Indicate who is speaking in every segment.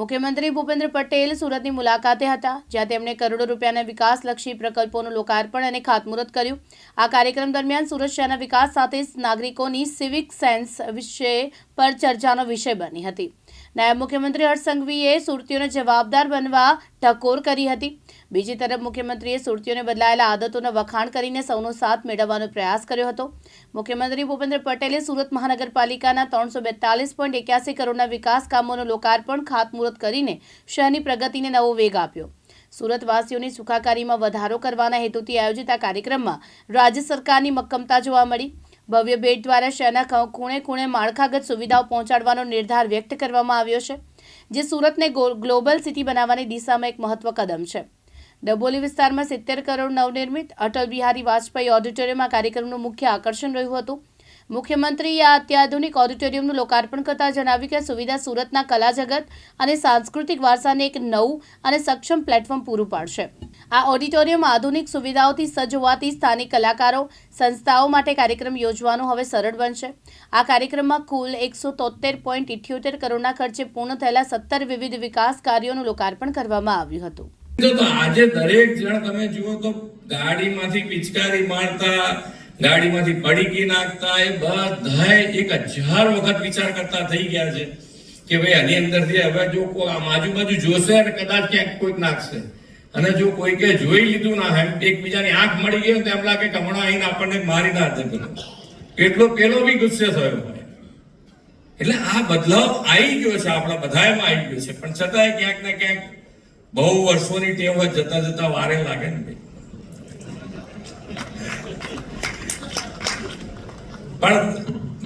Speaker 1: મુખ્યમંત્રી ભૂપેન્દ્ર પટેલ સુરતની મુલાકાતે હતા, જ્યાં તેમણે કરોડો રૂપિયાના વિકાસલક્ષી પ્રકલ્પોનું લોકાર્પણ અને ખાતમુહૂર્ત કર્યું. આ કાર્યક્રમ દરમિયાન સુરત શહેરના વિકાસ સાથે નાગરિકોની સિવિક સેન્સ વિશે પર ચર્ચાનો વિષય બની હતી. નાયબ મુખ્યમંત્રી હર્ષ સંઘવીએ સુરતીઓને જવાબદાર બનવા ટકોર કરી હતી. બીજી તરફ મુખ્યમંત્રીએ સુરતીઓને બદલાયેલા આદતોના વખાણ કરીને સૌનો સાથ મેળવવાનો પ્રયાસ કર્યો હતો. મુખ્યમંત્રી ભૂપેન્દ્ર પટેલે સુરત મહાનગરપાલિકાના ત્રણસો બેતાલીસ પોઈન્ટ એક્યાસી કરોડના વિકાસ કામોનું લોકાર્પણ ખાતમુહૂર્ત કરીને શહેરની પ્રગતિને નવો વેગ આપ્યો. સુરતવાસીઓની સુખાકારીમાં વધારો કરવાના હેતુથી આયોજિત આ કાર્યક્રમમાં રાજ્ય સરકારની મક્કમતા જોવા મળી. ભવ્ય ભેટ દ્વારા શહેરના ખૂણે ખૂણે માળખાગત સુવિધાઓ પહોંચાડવાનો નિર્ધાર વ્યક્ત કરવામાં આવ્યો છે, જે સુરતને ગ્લોબલ સિટી બનાવવાની દિશામાં એક મહત્વ કદમ છે. ડબોલી વિસ્તારમાં સિત્તેર કરોડ નવનિર્મિત અટલ બિહારી વાજપેયી ઓડિટોરિયમમાં કાર્યક્રમનું મુખ્ય આકર્ષણ રહ્યું હતું. મુખ્યમંત્રીએ આ અત્યાધુનિક ઓડિટોરિયમનું લોકાર્પણ કરતા જણાવ્યું કે સુવિધા સુરતના કલા જગત અને સાંસ્કૃતિક વારસાને એક નવું અને સક્ષમ પ્લેટફોર્મ પૂરું પાડશે. આ ઓડિટોરિયમ આધુનિક સુવિધાઓથી સજ્જ હોવાથી સ્થાનિક કલાકારો, સંસ્થાઓ માટે કાર્યક્રમ યોજવાનું હવે સરળ બનશે. આ કાર્યક્રમમાં કુલ એકસો તોતેર પોઈન્ટ ઇઠ્યોતેર કરોડના ખર્ચે પૂર્ણ થયેલા સત્તર વિવિધ વિકાસ કાર્યોનું લોકાર્પણ કરવામાં આવ્યું હતું.
Speaker 2: આજે દરેક જણ તમે જુઓ તો ગાડીમાંથી પિચકારી મારતા ગાડીમાંથી પડીકી નાખતા એ બધાય એક હજાર વખત વિચાર કરતા થઈ ગયા છે કે ભાઈ આની અંદરથી હવે જો આમ આજુબાજુ જોશે અને કદાચ ક્યાંક કોઈક નાખશે. અને જો કોઈકે જોઈ લીધું ના એમ એકબીજાની આંખ મળી ગઈ તો એમ લાગે કે હમણાં આવીને આપણને મારી ના દે પેલો એટલો પેલો બી ગુસ્સે થયો એટલે આ બદલાવ આવી ગયો છે, આપણા બધાયમાં આવી ગયો છે. પણ છતાંય ક્યાંક ને ક્યાંક બહુ વર્ષોની ટેવ જતા જતા વારે લાગે ને ભાઈ. પણ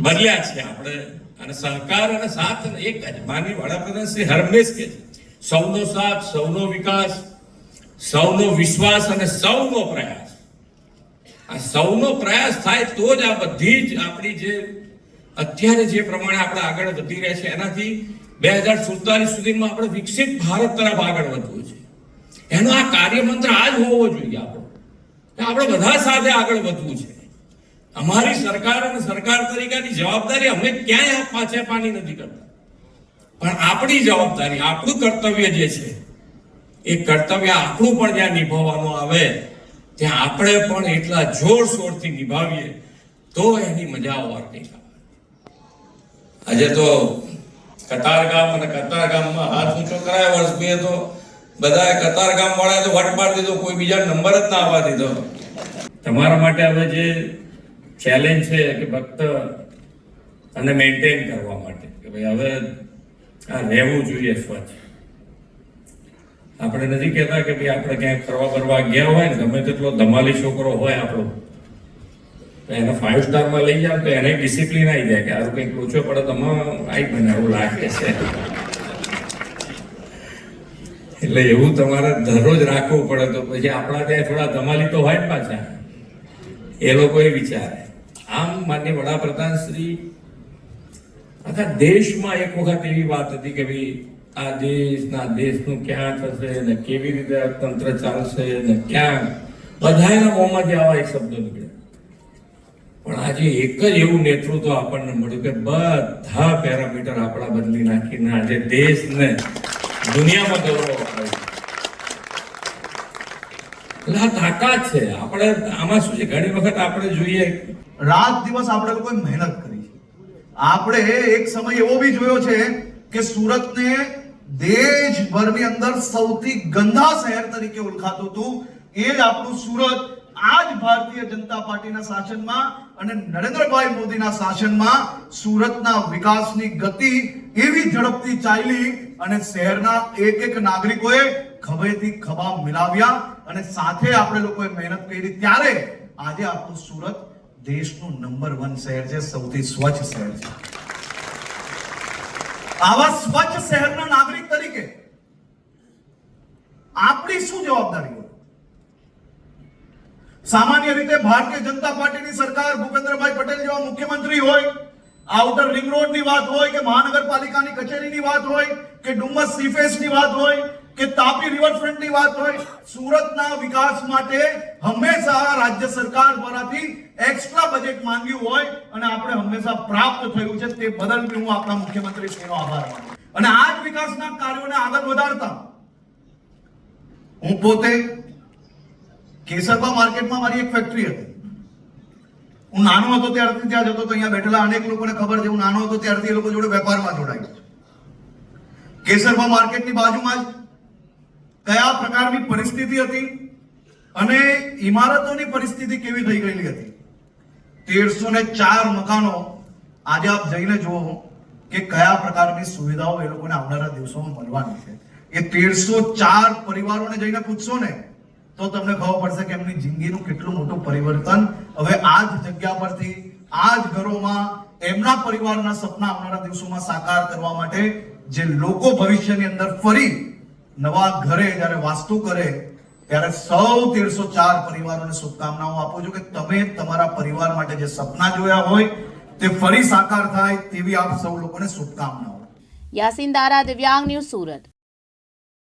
Speaker 2: બદલ્યા છે આપણે. અને સહકાર અને સાથ એક જ માનવી વડાપ્રધાન શ્રી હરમેશ કે છે, સૌનો સાથ, સૌનો વિકાસ, સૌનો વિશ્વાસ અને સૌનો પ્રયાસ. આ સૌનો પ્રયાસ થાય તો જ આ બધી જ આપણી જે અત્યારે જે પ્રમાણે આપણે આગળ વધી રહ્યા છે, એનાથી બે હજાર સુડતાલીસ સુધીમાં આપણે વિકસિત ભારત તરફ આગળ વધવું છે. એનો આ કાર્યમંત્ર આ જ હોવો જોઈએ આપણો. આપણે બધા સાથે આગળ વધવું છે. અમારી સરકાર અને સરકાર તરીકેની જવાબદારી અમે ક્યાંય પાછે પાણી નથી કરતા. પણ આપણી જવાબદારી, આપણું કર્તવ્ય જે છે, એ કર્તવ્ય આપણું પણ જ્યાં નિભાવવાનું આવે, ત્યાં આપણે પણ એટલા જોરશોરથી નિભાવીએ, તો એની મજા આવવા નહીં આજે તો કતારગામ અને કતારગામમાં હાથ ઊંચો કરાય, વર્ષ બે તો બધાએ કતારગામ વાળા તો વટ મારી દીધો, કોઈ બીજા નંબર જ ના આવવા દીધો. તમારા માટે હવે જે ચેલેન્જ છે કે ફક્ત અને મેન્ટેન કરવા માટે કે ભાઈ હવે આ રહેવું જોઈએ સ્વચ્છ. આપણે નથી કહેતા કે ભાઈ આપણે ક્યાંક ફરવા ફરવા ગયા હોય ને, ગમે તેટલો ધમાલી છોકરો હોય આપણો, તો એને ફાઇવ સ્ટારમાં લઈ જાવ તો એને ડિસિપ્લિન આવી જાય કે આવું કંઈક ઓછો પડે તો આવી બને એવું લાગે છે. એટલે એવું તમારે દરરોજ રાખવું પડે તો પછી આપણા ત્યાં થોડા ધમાલી તો હોય જ પાછા. એ લોકો એ વિચારે. આમ માન્ય વડાપ્રધાન શ્રી, આખા દેશમાં એક વખત એવી વાત હતી કે ભાઈ આ દેશના દેશનું ક્યાં થશે ને કેવી રીતે તંત્ર ચાલશે ને ક્યાં? બધાના મોંમાંથી આવા એક શબ્દો નીકળે પણ આજે એક જ એવું નેતૃત્વ આપણને મળ્યું કે બધા પેરામીટર આપણા બદલી નાખીને આજે દેશને દુનિયામાં ગૌરવ અપાવ્યું એટલે આ તાકાત છે. આપણે આમાં શું છે? ઘણી વખત આપણે જોઈએ.
Speaker 3: રાત દિવસ આપણે લોકોએ મહેનત કરી છે. આપણે એક સમય એવો બી જોયો છે કે સુરતને દેશભરની અંદર સૌથી ગંદા શહેર તરીકે ઓળખાતું હતું. એ જ આપણું સુરત. આજ ભારતીય જનતા પાર્ટીના શાસનમાં અને નરેન્દ્રભાઈ મોદીના શાસનમાં સુરતના વિકાસની ગતિ એવી ઝડપથી ચાલી અને શહેરના એક એક નાગરિકોએ ખભેથી ખભા મિલાવ્યા અને સાથે આપણે લોકોએ મહેનત કરી. ત્યારે આજે આપણું સુરત દેશનું નંબર વન શહેર છે, સૌથી સ્વચ્છ શહેર છે. આવા સ્વચ્છ શહેરના નાગરિક તરીકે આપણી શું જવાબદારી હોય સામાન્ય રીતે ભારતીય જનતા પાર્ટીની સરકાર ભૂપેન્દ્રભાઈ પટેલ જેવા મુખ્યમંત્રી હોય, આઉટર રિંગ રોડની વાત હોય કે મહાનગરપાલિકાની કચેરીની વાત હોય કે ડુમ્મસ સીફેસની વાત હોય કે તાપી રિવરફ્રન્ટની વાત હોય, સુરતના વિકાસ માટે હંમેશા રાજ્ય સરકાર દ્વારાથી એક્સ્ટ્રા બજેટ માંગ્યું હોય અને આપણે હંમેશા પ્રાપ્ત થયું છે તે બદલ હું આપણા મુખ્યમંત્રી શ્રીનો આભાર માનું અને આ જ વિકાસના કાર્યોને આગળ વધારતા હું પોતે કેસરબા માર્કેટમાં મારી એક ફેક્ટરી હતી. હું નાનો હતો ત્યારથી ત્યાં જતો તો અહીંયા બેઠેલા અનેક લોકોને ખબર છે, હું નાનો હતો ત્યારથી એ લોકો જોડે વેપારમાં જોડાયો છું. કેસરબા માર્કેટની બાજુમાં જ કયા પ્રકારની પરિસ્થિતિ હતી અને ઇમારતોની પરિસ્થિતિ કેવી થઈ ગયેલી હતી? તેરસો ને ચાર મકાનો આજે આપ જઈને જુઓ કે કયા પ્રકારની સુવિધાઓ એ લોકોને આવનારા દિવસોમાં મળવાની છે. એ તેરસો ચાર પરિવારોને જઈને પૂછશો ને તો તમને ખબર પડશે કે એમની જિંદગીનું કેટલું મોટું પરિવર્તન હવે આ જ જગ્યા પરથી, આ જ ઘરોમાં એમના પરિવારના સપના આવનારા દિવસોમાં સાકાર કરવા માટે જે લોકો ભવિષ્યની અંદર ફરી નવા ઘરે જ્યારે વાસ્તુ કરે, ત્યારે સૌ તેરસો ચાર પરિવારોને શુભકામનાઓ આપું છું કે તમે તમારા પરિવાર માટે જે સપના જોયા હોય, તે ફરી સાકાર થાય તેવી આપ સૌ લોકોને શુભકામનાઓ.
Speaker 1: યાસીન દારા, દિવ્યાંગ ન્યૂઝ સુરત.